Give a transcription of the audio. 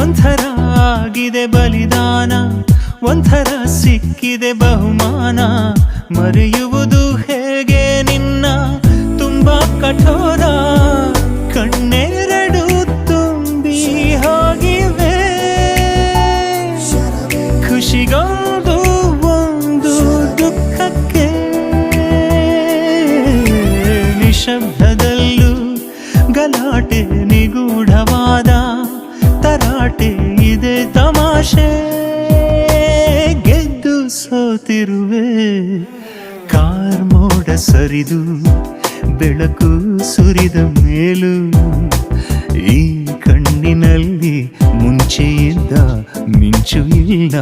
ಒಂಥರ ಆಗಿದೆ ಬಲಿದಾನ, ಒಂಥರ ಸಿಕ್ಕಿದೆ ಬಹುಮಾನ. ಮರೆಯುವುದು ಹೇಗೆ ನಿನ್ನ ತುಂಬಾ ಕಠೋರ. ಕಣ್ಣೆರಡು ತುಂಬಿ ಹೋಗಿವೆ. ಖುಷಿಗೊಂದು ಒಂದು ದುಃಖಕ್ಕೆ ನಿಶಬ್ದದಲ್ಲೂ ಗಲಾಟೆ ನಿಗೂಢವಾದ ತರಾಟೆ ಇದೆ ತಮಾಷೆ, ಗೆದ್ದು ಸೋತಿರುವೆ. ಕಾರ್ ಮೋಡ ಸರಿದು, ಬೆಳಕು ಸುರಿದ ಮೇಲೂ. ಈ ಕಣ್ಣಿನಲ್ಲಿ ಮುಂಚೆಯಿಂದ ಮಿಂಚು ಇಲ್ಲ.